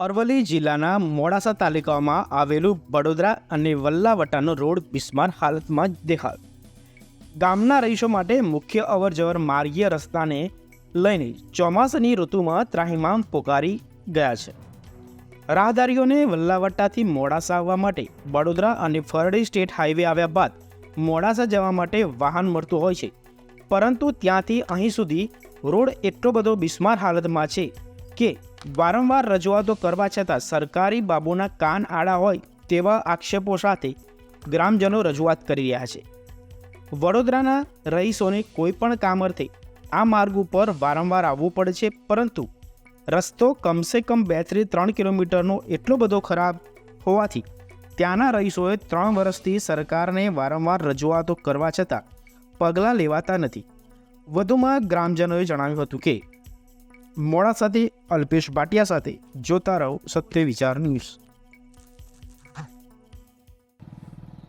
અરવલ્લી જિલ્લાના મોડાસા તાલુકામાં આવેલું વડોદરા અને વલ્લાવટાનો રોડ બિસ્માર હાલતમાં જ દેખાયો. ગામના રહીશો માટે મુખ્ય અવરજવર માર્ગીય રસ્તાને લઈને ચોમાસાની ઋતુમાં ત્રાહિમામ પોકારી ગયા છે. રાહદારીઓને વલ્લાવટ્ટાથી મોડાસા આવવા માટે વડોદરા અને ફરડી સ્ટેટ હાઈવે આવ્યા બાદ મોડાસા જવા માટે વાહન મળતું હોય છે. પરંતુ ત્યાંથી અહીં સુધી રોડ એટલો બધો બિસ્માર હાલતમાં છે કે વારંવાર રજૂઆતો કરવા છતાં સરકારી બાબુના કાન આડા હોય તેવા આક્ષેપો સાથે ગ્રામજનો રજૂઆત કરી રહ્યા છે. વડોદરાના રહીશોને કોઈ પણ કામ અર્થે આ માર્ગ ઉપર વારંવાર આવવું પડે છે, પરંતુ રસ્તો કમસે કમ બેથી ત્રણ કિલોમીટરનો એટલો બધો ખરાબ હોવાથી ત્યાંના રહીશોએ ત્રણ વર્ષથી સરકારને વારંવાર રજૂઆતો કરવા છતાં પગલાં લેવાતા નથી. વધુમાં ગ્રામજનોએ જણાવ્યું હતું કે મોડાસાથી અલ્પેશ ભાટિયા સાથે જોતા રહો સત્ય વિચાર ન્યૂઝ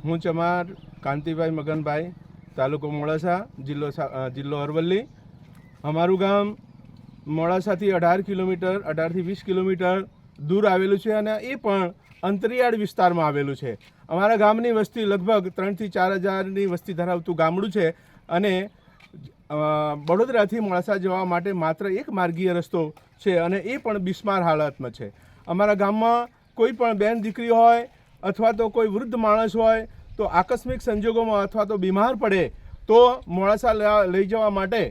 હું ચમાર, કાંતિભાઈ મગનભાઈ, તાલુકો મોડાસા, જિલ્લો જિલ્લો અરવલ્લી. અમારું ગામ મોડાસાથી અઢાર કિલોમીટર, અઢારથી વીસ કિલોમીટર દૂર આવેલું છે અને એ પણ અંતરિયાળ વિસ્તારમાં આવેલું છે. અમારા ગામની વસ્તી લગભગ ત્રણથી ચાર હજારની વસ્તી ધરાવતું ગામડું છે અને વડોદરાથી મોડાસા જવા માટે માત્ર એક માર્ગીય રસ્તો છે અને એ પણ બિસ્માર હાલતમાં છે. અમારા ગામમાં કોઈ પણ બેન દીકરી હોય અથવા તો કોઈ વૃદ્ધ માણસ હોય તો આકસ્મિક સંજોગોમાં અથવા તો બીમાર પડે તો મોડાસા લઈ જવા માટે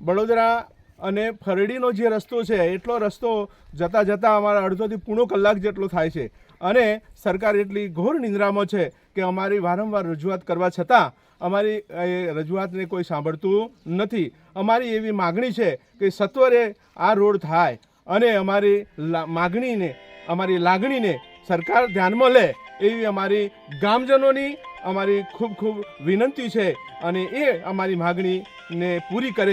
વડોદરા અને ફરડીનો જે રસ્તો છે, એટલો રસ્તો જતાં જતાં અમારા અડધોથી પૂણો કલાક જેટલો થાય છે. અને સરકાર એટલી ઘોર નિંદ્રામાં છે કે અમારી વારંવાર રજૂઆત કરવા છતાં અમારી, એ રજૂઆતને કોઈ સાંભળતું નથી. અમારી એવી માગણી છે કે સત્વરે આ રોડ થાય અને અમારી માગણીને, અમારી લાગણીને સરકાર ધ્યાનમાં લે એવી અમારી ગામજનોની અમારી ખૂબ ખૂબ વિનંતી છે અને એ અમારી માગણીને પૂરી કરે